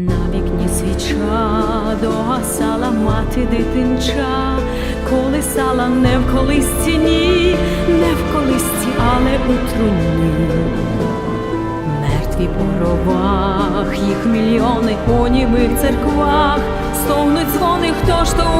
На вікні свіча догасала мати дитинча, колисала не в колисці, ні, не в колисці, але у труні. Мертві по гробах, їх мільйони у німих церквах, стогнуть дзвони, хто ж то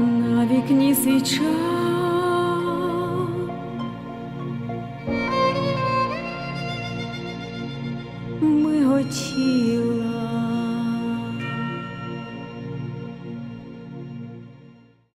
На вікні свіча